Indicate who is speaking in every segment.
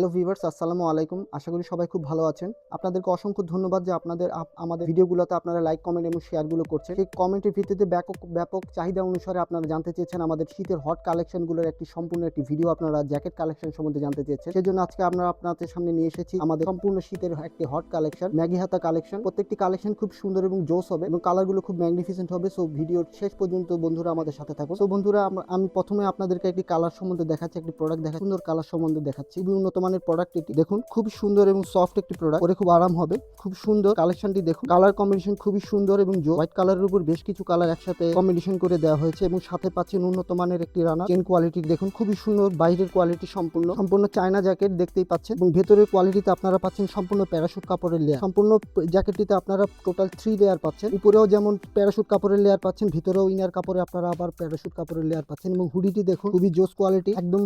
Speaker 1: Hello viewers আসসালামু আলাইকুম। আশা করি সবাই খুব ভালো আছেন। আপনাদেরকে অসংখ্য ধন্যবাদ যে আপনাদের আপ- আমাদের ভিডিওগুলোতে আপনারা লাইক কমেন্ট এবং শেয়ারগুলো করছেন। সেই কমেন্টের ভিত্তিতে ব্যাপক ব্যাপক চাহিদা অনুসারে আপনারা জানতে চেয়েছেন আমাদের শীতের হট কালেকশনগুলোর একটি সম্পূর্ণ একটি ভিডিও আপনারা জ্যাকেট কালেকশন সম্বন্ধে জানতে চেয়েছেন। সেজন্য আজকে আমরা আপনাদের সামনে নিয়ে এসেছি আমাদের সম্পূর্ণ শীতের একটি হট কালেকশন ম্যাগি হাতা কালেকশন প্রত্যেকটি কালেকশন খুব সুন্দর এবং জোস হবে এবং কালারগুলো খুব ম্যাগনিফিসেন্ট হবে। সো ভিডিওর শেষ পর্যন্ত বন্ধুরা আমাদের সাথে থাকুন। তো বন্ধুরা আমি প্রথমে আপনাদেরকে একটি কালার সম্বন্ধে দেখাচ্ছি, একটি প্রোডাক্ট দেখা সুন্দর কালার সম্বন্ধে দেখাচ্ছি। উন্নত মানের প্রোডাক্ট এটি। দেখুন, খুব সুন্দর এবং সফট একটি প্রোডাক্ট পরে খুব আরাম হবে। খুব সুন্দর কালেকশনটি দেখুন। কালার কম্বিনেশন খুবই সুন্দর এবং জো হোয়াইট কালারের উপর বেশ কিছু কালার একসাথে কম্বিনেশন করে দেওয়া হয়েছে এবং সাথে পাচ্ছেন উন্নত মানের একটি রানা চেন কোয়ালিটি দেখুন, খুবই সুন্দর। বাইরের কোয়ালিটি সম্পূর্ণ। সম্পূর্ণ চায়না জ্যাকেট দেখতেই পাচ্ছেন এবং ভেতরের কোয়ালিটিতে আপনারা পাচ্ছেন সম্পূর্ণ প্যারাশুট কাপড়ের লেয়ার সম্পূর্ণ জ্যাকেটটিতে আপনারা টোটাল থ্রি লেয়ার পাচ্ছেন। উপরেও যেমন প্যারাশুট কাপড়ের লেয়ার পাচ্ছেন, ভিতরেও ইনার কাপড়ে আপনারা আবার প্যারাশুট কাপড়ের লেয়ার পাচ্ছেন এবং হুডিটি দেখুন, খুবই জোস কোয়ালিটি একদম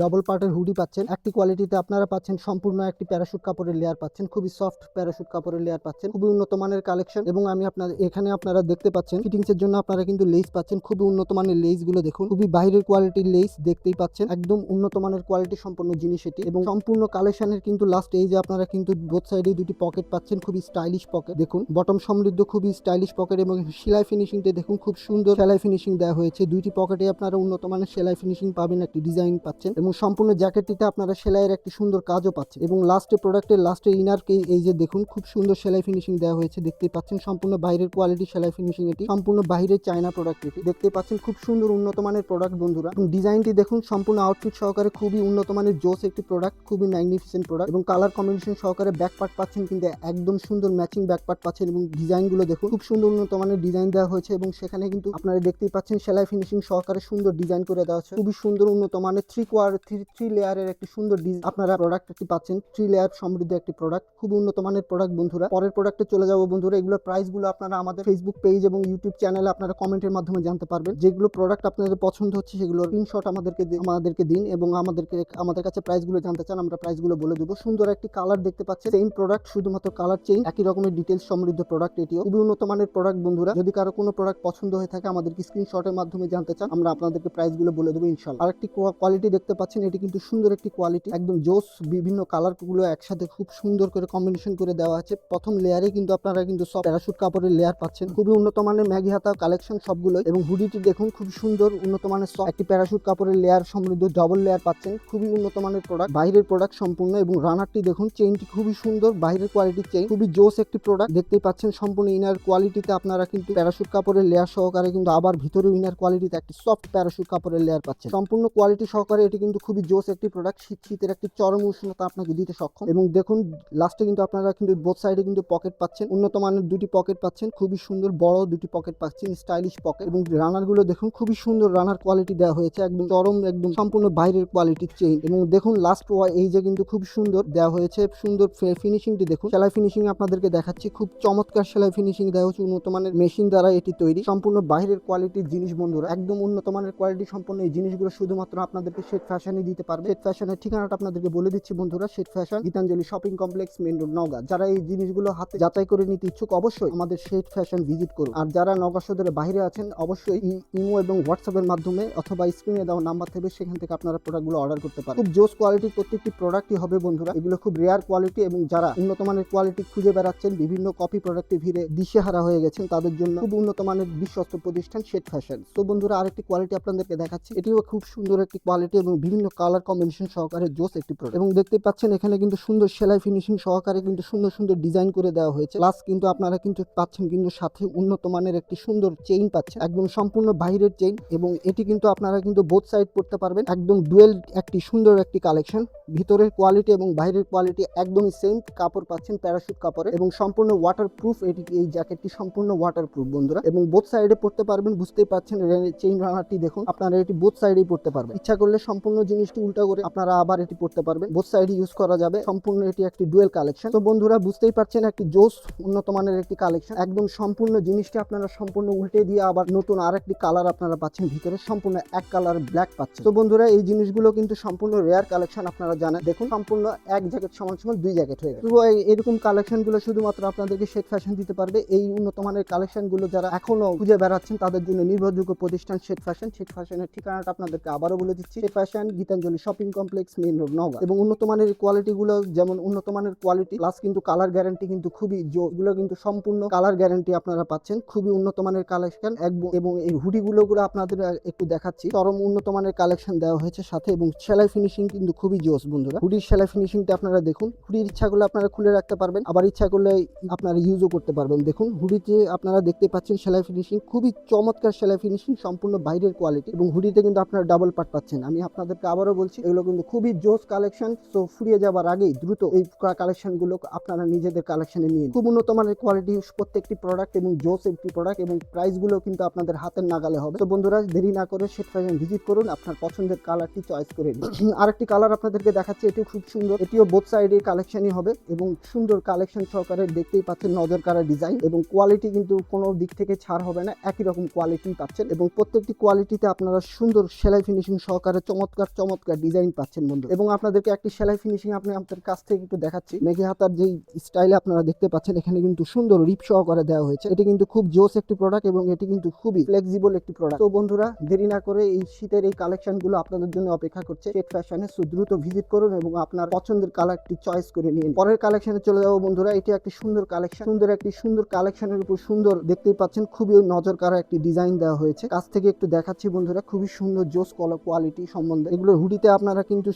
Speaker 1: ডাবল পার্টের হুডি পাচ্ছেন। একটি কোয়ালিটিতে আপনারা পাচ্ছেন সম্পূর্ণ একটি প্যারাশুট কাপড়ের লেয়ার পাচ্ছেন। খুবই সফট প্যারাশুট কাপড়ের লেয়ার পাচ্ছেন। খুবই উন্নত মানের কালেকশন এবং আমি আপনার, এখানে আপনারা দেখতে পাচ্ছেন ফিটিংস এর জন্য আপনারা কিন্তু লেস পাচ্ছেন। খুবই উন্নত মানের লেসগুলো দেখুন। খুবই বাইরের কোয়ালিটির লেস দেখতেই পাচ্ছেন। একদম উন্নত মানের কোয়ালিটি সম্পন্ন জিনিস এটি এবং সম্পূর্ণ কালেকশনের কিন্তু লাস্ট এই যে আপনারা কিন্তু বোথ সাইডে দুটি পকেট পাচ্ছেন। খুবই স্টাইলিশ পকেট দেখুন বটম সমৃদ্ধ, খুবই স্টাইলিশ পকেট এবং সেলাই ফিনিশিংটা দেখুন খুব সুন্দর সেলাই ফিনিশিং দেওয়া হয়েছে। দুইটি পকেটে আপনারা উন্নত মানের সেলাই ফিনিশিং পাবেন, একটি ডিজাইন পাচ্ছেন এবং সম্পূর্ণ জ্যাকেটটিতে আপনারা সেলাইয়ের একটি সুন্দর কাজও পাচ্ছে এবং লাস্টে প্রোডাক্টের লাস্টে ইনারকে এই যে দেখুন, খুব সুন্দর সেলাই ফিনিশিং দেওয়া হয়েছে। দেখতেই পাচ্ছেন সম্পূর্ণ বাইরের কোয়ালিটি সেলাই ফিনিশিং এটি, সম্পূর্ণ বাইরের চায়না প্রোডাক্ট এটি। দেখতে পাচ্ছেন খুব সুন্দর উন্নত মানের প্রোডাক্ট বন্ধুরা। ডিজাইনটি দেখুন, সম্পূর্ণ আউটফিট সহকারে খুবই উন্নত মানের জোস একটি প্রোডাক্ট খুবই ম্যাগনিফিসেন্ট প্রোডাক্ট এবং কালার কম্বিনেশন সহকারে ব্যাক পার্ট পাচ্ছেন কিন্তু একদম সুন্দর ম্যাচিং ব্যাক পার্ট পাচ্ছেন এবং ডিজাইনগুলো দেখুন, খুব সুন্দর উন্নত মানের ডিজাইন দেওয়া হয়েছে এবং সেখানে কিন্তু আপনারা দেখতেই পাচ্ছেন সেলাই ফিনিশিং সহকারে সুন্দর ডিজাইন করে দেওয়া হচ্ছে খুবই সুন্দর উন্নত মানের থ্রি কোয়ার থ্রি থ্রি লেয়ারের একটি সুন্দর ডিজাইন আপনারা প্রোডাক্ট একটি পাচ্ছেন থ্রি লেয়ার সমৃদ্ধ একটি প্রোডাক্ট খুব উন্নত মানের প্রোডাক্ট বন্ধুরা। পরের প্রোডাক্টে চলে যাব বন্ধুরা, এগুলোর প্রাইসগুলো আপনারা আমাদের ফেসবুক পেজ এবং ইউটিউব চ্যানেলে আপনারা কমেন্টের মাধ্যমে জানতে পারবেন। যেগুলো প্রোডাক্ট আপনাদের পছন্দ হচ্ছে, সেগুলো স্ক্রিনশট আমাদেরকে আমাদেরকে দিন এবং আমাদেরকে আমাদের কাছে প্রাইসগুলো জানতে চান, আমরা প্রাইসগুলো বলে দেবো। সুন্দর একটি কালার দেখতে পাচ্ছেন। সেম প্রোডাক্ট শুধুমাত্র কালার চেঞ্জ একই রকমের ডিটেলস সমৃদ্ধ প্রোডাক্ট এটিও। খুবই উন্নত মানের প্রোডাক্ট বন্ধুরা। যদি কারও কোনো প্রোডাক্ট পছন্দ হয়ে থাকে, আমাদেরকে স্ক্রিনশটের মাধ্যমে জানতে চান, আমরা আপনাদেরকে প্রাইসগুলো বলে দেবো ইনশাল্লাহ আরেকটি কোয়ালিটি দেখতে পাচ্ছেন, এটি কিন্তু সুন্দর একটি কোয়ালিটি একদম জোস বিভিন্ন কালারগুলো একসাথে খুব সুন্দর করে কম্বিনেশন করে দেওয়া আছে। প্রথম লেয়ারে কিন্তু আপনারা কিন্তু সব প্যারাশুট কাপড়ের লেয়ার পাচ্ছেন। খুবই উন্নত মানের ম্যাগি হাতা কালেকশন সবগুলো এবং হুডিটি দেখুন খুব সুন্দর উন্নত মানের soft একটি প্যারাশুট কাপড়ের লেয়ার সমৃদ্ধ ডবল লেয়ার পাচ্ছেন। খুবই উন্নত মানের প্রোডাক্ট বাইরের প্রোডাক্ট সম্পূর্ণ এবং রানারটি দেখুন চেইনটি খুবই সুন্দর, বাইরের কোয়ালিটির চেইন খুবই জোস একটি প্রোডাক্ট দেখতেই পাচ্ছেন সম্পূর্ণ ইনার কোয়ালিটিতে আপনারা কিন্তু প্যারাশুট কাপড়ের লেয়ার সহকারে কিন্তু আবার ভিতরে ইনার কোয়ালিটিতে একটি সফট প্যারাশুট কাপড়ের লেয়ার পাচ্ছেন। সম্পূর্ণ কোয়ালিটি সহকারে এটি কিন্তু খুবই জোস একটি প্রোডাক্ট শীত শীতের একটি চরম উষ্ণতা আপনাকে দিতে সক্ষম। এবং দেখুন লাস্টে কিন্তু আপনারা কিন্তু বোথ সাইডে কিন্তু পকেট পাচ্ছেন। উন্নত মানের দুটি পকেট পাচ্ছেন। খুবই সুন্দর বড় দুটি পকেট পাচ্ছেন স্টাইলিশ পকেট এবং রানারগুলো দেখুন, খুবই সুন্দর রানার কোয়ালিটি দেওয়া হয়েছে। একদম চরম, একদম সম্পূর্ণ বাইরের কোয়ালিটির চেইন এবং দেখুন লাস্ট ওয়াই এই যে কিন্তু খুব সুন্দর দেওয়া হয়েছে। সুন্দর ফিনিশিংটি দেখুন। সেলাই ফিনিশিং আপনাদেরকে দেখাচ্ছি। খুব চমৎকার সেলাই ফিনিশিং দেওয়া হচ্ছে উন্নত মানের মেশিন দ্বারা এটি তৈরি। সম্পূর্ণ বাইরের কোয়ালিটির জিনিস, বন্ধুরা। একদম উন্নত মানের কোয়ালিটি সম্পূর্ণ এই জিনিসগুলো শুধুমাত্র আপনাদেরকে শেট ফ্যাশনই দিতে পারবে। শেট ফ্যাশনের ঠিকানাটা আপনাদেরকে বলে দিচ্ছি বন্ধুরা Sheikh fashion, Gitanjali shopping complex, main road, Naogaon. যারা এই জিনিসগুলো হাতে যাচাই করে নিতে ইচ্ছুক, অবশ্যই আমাদের শেট ফ্যাশন ভিজিট করুন। আর যারা নওগাঁ সদরে বাইরে আছেন, অবশ্যই ইমো এবং হোয়াটসঅ্যাপের মাধ্যমে অথবা স্ক্রিনে দেওয়া নাম্বার থেকে সেখান থেকে আপনারা প্রোডাক্টগুলো অর্ডার করতে পারেন। খুব জোস কোয়ালিটির প্রত্যেকটি প্রোডাক্টই হবে বন্ধুরা। এগুলো খুব রেয়ার কোয়ালিটি এবং যারা উন্নত মানের কোয়ালিটি খুঁজে বেড়াচ্ছেন, বিভিন্ন কপি প্রোডাক্টে ভিড়ে দিশেহারা হয়ে গেছেন, তাদের জন্য খুব উন্নত মানের বিশ্বস্ত প্রতিষ্ঠান শেট ফ্যাশন। তো বন্ধুরা, আরেকটি কোয়ালিটি আপনাদেরকে দেখাচ্ছি। এটিও খুব সুন্দর একটি কোয়ালিটি এবং বিভিন্ন কালার কম্বিনেশন সহকারে জোস একটি প্রোডাক্ট এবং দেখতে পাচ্ছেন এখানে কিন্তু সুন্দর সেলাই ফিনিশিং সহকারে কিন্তু সুন্দর সুন্দর ডিজাইন করে দেওয়া হয়েছে। প্লাস কিন্তু আপনারা কিন্তু পাচ্ছেন কিন্তু সাথে উন্নত মানের একটি সুন্দর চেইন পাচ্ছেন। একদম সম্পূর্ণ বাইরের চেইন এবং এটি কিন্তু আপনারা কিন্তু বোথ সাইড পড়তে পারবেন। একদম ডুয়েল একটি সুন্দর একটি কালেকশন ভিতরের কোয়ালিটি এবং বাইরের কোয়ালিটি একদমই সেম কাপড় পাচ্ছেন প্যারাশুট কাপড়ে এবং সম্পূর্ণ ওয়াটার প্রুফ এটি এই জ্যাকেটটি সম্পূর্ণ ওয়াটার প্রুফ বন্ধুরা। এবং বোথ সাইডে পড়তে পারবেন, বুঝতেই পারছেন চেইন রানারটি দেখুন। আপনারা এটি বোথ সাইডেই পড়তে পারবেন। ইচ্ছা করলে সম্পূর্ণ জিনিসটি উল্টা করে আপনারা আবার এটি পড়তে পারবেন। বোথ সাইডে ইউজ করা যাবে। সম্পূর্ণ এটি একটি ডুয়েল কালেকশন তো বন্ধুরা, বুঝতেই পারছেন একটি জোস উন্নত মানের একটি কালেকশন একদম সম্পূর্ণ জিনিসটি আপনারা সম্পূর্ণ উল্টে দিয়ে আবার নতুন আরেকটি কালার আপনারা পাচ্ছেন। ভিতরে সম্পূর্ণ এক কালার ব্ল্যাক পাচ্ছেন। তো বন্ধুরা, এই জিনিসগুলো কিন্তু সম্পূর্ণ রেয়ার কালেকশন আপনারা জানেন দেখুন, সম্পূর্ণ এক জ্যাকেট সমান সমান দুই জ্যাকেট হয়ে এই- এরকম কালেকশনগুলো শুধুমাত্র আপনাদেরকে শেখ ফ্যাশন দিতে পারবে। এই উন্নত মানের কালেকশনগুলো যারা এখনও খুঁজে বেড়াচ্ছেন, তাদের জন্য নির্ভরযোগ্য প্রতিষ্ঠান শেখ ফ্যাশন। শেখ ফ্যাশনের ঠিকানাটা আপনাদেরকে আবারও বলে দিচ্ছি। Sheikh fashion, Gitanjali shopping complex main road Naogaon এবং উন্নত মানের কোয়ালিটি গুলো যেমন উন্নত মানের কোয়ালিটি প্লাস কিন্তু কালার গ্যারান্টি কিন্তু খুবই এগুলো কিন্তু সম্পূর্ণ কালার গ্যারান্টি আপনারা পাচ্ছেন। খুবই উন্নত মানের কালেকশন এবং এই হুডি গুলো গুলো আপনাদের একটু দেখাচ্ছি। চরম উন্নত মানের কালেকশন দেওয়া হয়েছে সাথে এবং সেলাই ফিনিশিং কিন্তু খুবই জোস। বন্ধুরা। হুডির সেলাই ফিনিশিংটা আপনারা দেখুন। হুডির ইচ্ছা করলে আপনারা খুলে রাখতে পারবেন। আবার ইচ্ছা করলে আপনারা ইউজও করতে পারবেন। দেখুন হুডিতে আপনারা দেখতে পাচ্ছেন সেলাই ফিনিশিং খুবই চমৎকার সেলাই ফিনিশিং সম্পূর্ণ বাইরের কোয়ালিটি এবং হুডিতে কিন্তু আপনারা ডাবল পার্ট পাচ্ছেন। আমি আপনাদেরকে আবারও বলছি, এগুলো কিন্তু খুবই জোস কালেকশন তো ফুরিয়ে যাবার আগেই দ্রুত এই কালেকশনগুলো আপনারা নিজেদের কালেকশনে নিয়ে খুব উন্নত মানের কোয়ালিটি প্রত্যেকটি প্রোডাক্ট এবং জোস একটি প্রোডাক্ট এবং প্রাইসগুলো কিন্তু আপনাদের হাতের নাগালে হবে। তো বন্ধুরা, দেরি না করে ফ্যাশন ভিজিট করুন, আপনার পছন্দের কালারটি চয়েস করে নিন। আরেকটি কালার আপনাদেরকে দেখাচ্ছি, এটিও খুব সুন্দর। এটিও বোথ সাইডের কালেকশনই হবে এবং সুন্দর কালেকশন সহকারে দেখতেই পাচ্ছেন নজর কারা ডিজাইন এবং কোয়ালিটি কিন্তু কোনো দিক থেকে ছাড় হবে না, একই রকম কোয়ালিটি পাচ্ছেন এবং প্রত্যেকটি কোয়ালিটিতে আপনারা সুন্দর সেলাই ফিনিশিং সহকারে চমৎকার চমৎকার ডিজাইন পাচ্ছেন বন্ধু। এবং আপনাদেরকে একটি সেলাই ফিনিশিং আপনি আপনাদের কাছ থেকে একটু দেখাচ্ছি। মেঘে হাতার যেই স্টাইলে আপনারা দেখতে পাচ্ছেন, এখানে কিন্তু সুন্দর রিপ সহকারে দেওয়া হয়েছে। এটি কিন্তু খুব জোস একটি প্রোডাক্ট এবং এটি কিন্তু খুবই ফ্লেক্সিবল একটি প্রোডাক্ট তো বন্ধুরা, দেরি না করে এই শীতের এই কালেকশনগুলো আপনাদের জন্য অপেক্ষা করছে। শেট ফ্যাশনে দ্রুত ভিজিট করুন এবং আপনার পছন্দের কালারটি চয়েস করে নিন। পরের কালেকশনে চলে যাব বন্ধুরা, এটি একটি সুন্দর কালেকশন সুন্দর একটি সুন্দর কালেকশনের উপর সুন্দর দেখতেই পাচ্ছেন, খুবই নজর কারা একটি ডিজাইন দেওয়া হয়েছে। কাছ থেকে একটু দেখাচ্ছি বন্ধুরা, খুবই সুন্দর জোস কোয়ালিটি সম্বন্ধে। এগুলো হুডিতে আপনারা কিন্তু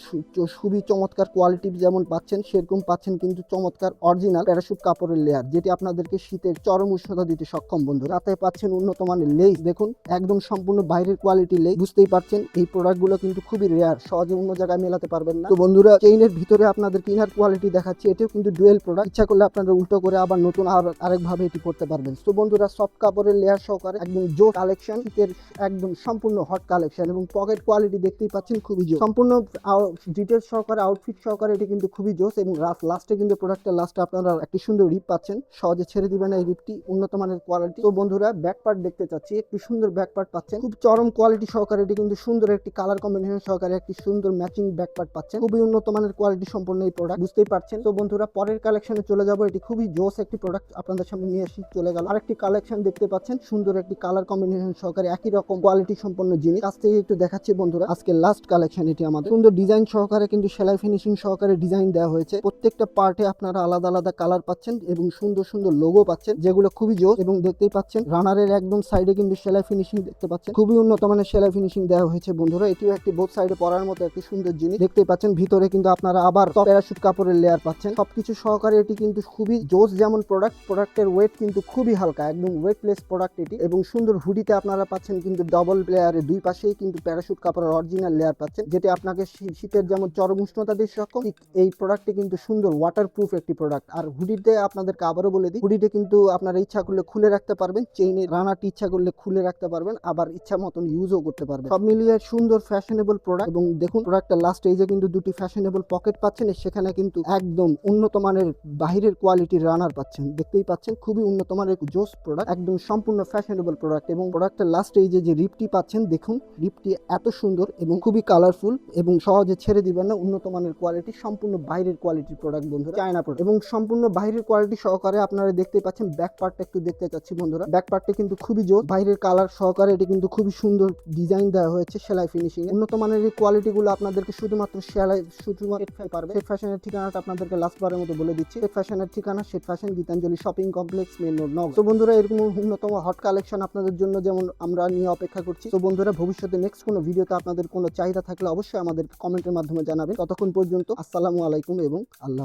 Speaker 1: খুবই চমৎকার কোয়ালিটি যেমন পাচ্ছেন, সেরকম পাচ্ছেন কিন্তু চমৎকার অরিজিনাল প্যারাশুট কাপড়ের লেয়ার যেটি আপনাদেরকে শীতের চরম উষ্ণতা দিতে সক্ষম বন্ধু রাতে পাচ্ছেন উন্নত মানের লেস দেখুন, একদম সম্পূর্ণ বাইরের কোয়ালিটি লেস বুঝতেই পারছেন, এই প্রোডাক্টগুলো কিন্তু খুবই রেয়ার সহজে অন্য জায়গায় মেলাতে পারবেন না। তো বন্ধুরা চেইনের ভিতরে আপনাদের ইনার কোয়ালিটি দেখাচ্ছি। এটিও কিন্তু ডুয়েল প্রোডাক্ট ইচ্ছা করলে আপনারা উল্টো করে আবার নতুন আর আরেকভাবে এটি করতে পারবেন। তো বন্ধুরা সফট কাপড়ের লেয়ার সহকারে একদম জো কালেকশন শীতের একদম সম্পূর্ণ হট কালেকশন এবং পকেট কোয়ালিটি দেখতেই পাচ্ছেন খুবই জোস সম্পূর্ণ ডিটেলস সহকারে আউটফিট সহকারে এটি কিন্তু খুবই জোস এবং লাস্টে কিন্তু প্রোডাক্টের লাস্টে আপনারা একটি সুন্দর রিপ পাচ্ছেন। সহজে ছেড়ে দিবেন এই রিপটি উন্নত মানের কোয়ালিটি তো বন্ধুরা ব্যাক পার্ট দেখতে চাচ্ছি, একটু সুন্দর ব্যাক পার্ট পাচ্ছেন। খুব চরম কোয়ালিটি সহকারে এটি কিন্তু সুন্দর একটি কালার কম্বিনেশন সহকারে একটি সুন্দর ম্যাচিং ব্যাক পার্ট পাচ্ছেন। খুবই উন্নত মানের কোয়ালিটি সম্পন্ন এই প্রোডাক্ট বুঝতেই পারছেন? তো বন্ধুরা, পরের কালেকশনে চলে যাব। এটি খুবই জোস একটি প্রোডাক্ট আপনাদের সামনে নিয়ে এসে চলে গেল। আরেকটি কালেকশন দেখতে পাচ্ছেন, সুন্দর একটি কালার কম্বিনেশন সহকারে একই রকম কোয়ালিটি সম্পন্ন জিনিস। কাছ থেকে একটু দেখাচ্ছি বন্ধুরা, আজকে লাস্ট কালেকশন এটি আমাদের। সুন্দর ডিজাইন সহকারে কিন্তু সেলাই ফিনিশিং সহকারে ডিজাইন দেওয়া হয়েছে। প্রত্যেকটা পার্টে আপনারা আলাদা আলাদা কালার পাচ্ছেন এবং সুন্দর সুন্দর লোগো পাচ্ছেন, যেগুলো খুবই জোস এবং দেখতেই পাচ্ছেন রানারের একদম সাইডে কিন্তু সেলাই ফিনিশিং দেখতে পাচ্ছেন। খুবই উন্নত মানের সেলাই ফিনিশিং দেওয়া হয়েছে বন্ধুরা, এটিও একটি বোথ সাইডে পরার মতো একটি সুন্দর জিনিস। দেখতেই পাচ্ছেন ভিতরে কিন্তু আপনারা আবার প্যারাশুট কাপড়ের লেয়ার পাচ্ছেন। সবকিছু সহকারে এটি কিন্তু খুবই জোস যেমন প্রোডাক্ট প্রোডাক্টের ওয়েট কিন্তু খুবই হালকা, একদম ওয়েটলেস প্রোডাক্ট এটি এবং সুন্দর হুডিতে আপনারা পাচ্ছেন কিন্তু ডবল লেয়ারে দুই পাশেই কিন্তু প্যারাশুট কাপড়ের অরিজিনাল লেয়ার পাচ্ছেন, যেটি আপনাকে শীতের যেমন চরম উষ্ণতা দিয়ে সক্ষম এই প্রোডাক্টটি কিন্তু সুন্দর ওয়াটার প্রুফ একটি প্রোডাক্ট আর হুডিতে আপনাদেরকে আবারও বলে দিই, হুডিতে কিন্তু আপনারা ইচ্ছা করলে খুলে রাখতে পারবেন চেইনের রানাটি ইচ্ছা করলে খুলে রাখতে পারবেন, আবার ইচ্ছা মতন ইউজও করতে পারবেন। সব মিলিয়ে সুন্দর ফ্যাশনেবল প্রোডাক্ট এবং দেখুন প্রোডাক্টটা লাস্ট এই যে কিন্তু দুটি ফ্যাশনেবল পকেট পাচ্ছেন সেখানে কিন্তু একদম উন্নত মানের বাহিরের কোয়ালিটির রানার পাচ্ছেন। দেখতেই পাচ্ছেন, খুবই উন্নত মানের জোস প্রোডাক্ট একদম সম্পূর্ণ ফ্যাশনেবল প্রোডাক্ট এবং প্রোডাক্টের লাস্টে এই যে রিপটি পাচ্ছেন, দেখুন রিপটি এত সুন্দর এবং খুবই কালারফুল এবং সহজে ছেড়ে দিবেন না, উন্নত মানের কোয়ালিটি সম্পূর্ণ বাইরের কোয়ালিটির প্রোডাক্ট বন্ধুরা চায়না প্রোডাক্ট এবং সম্পূর্ণ বাইরের কোয়ালিটি সহকারে আপনারা দেখতে পাচ্ছেন ব্যাক পার্টটা একটু দেখতে চাচ্ছি বন্ধুরা ব্যাক পার্টটা কিন্তু খুবই জোর, বাইরের কালার সহকারে এটি কিন্তু খুবই সুন্দর ডিজাইন দেওয়া হয়েছে সেলাই ফিনিশিং উন্নত মানের এই কোয়ালিটি গুলো আপনাদেরকে শুধুমাত্র সেলাই শুধুমাত্র পারবে। শেট ফ্যাশনের ঠিকানাটা আপনাদেরকে লাস্ট বারের মতো বলে দিচ্ছি। শেট ফ্যাশনের ঠিকানা Sheikh fashion Gitanjali shopping complex main road Naogaon তো বন্ধুরা, এরকম অন্যতম হট কালেকশন আপনাদের জন্য যেমন আমরা নিয়ে অপেক্ষা করছি। তো বন্ধুরা, ভবিষ্যতে নেক্সট কোনো ভিডিওতে আপনাদের কোনো চাহিদা থাকলে অবশ্যই আমাদের কমেন্টের মাধ্যমে জানাবেন। ততক্ষণ পর্যন্ত, আসসালামু আলাইকুম এবং আল্লাহ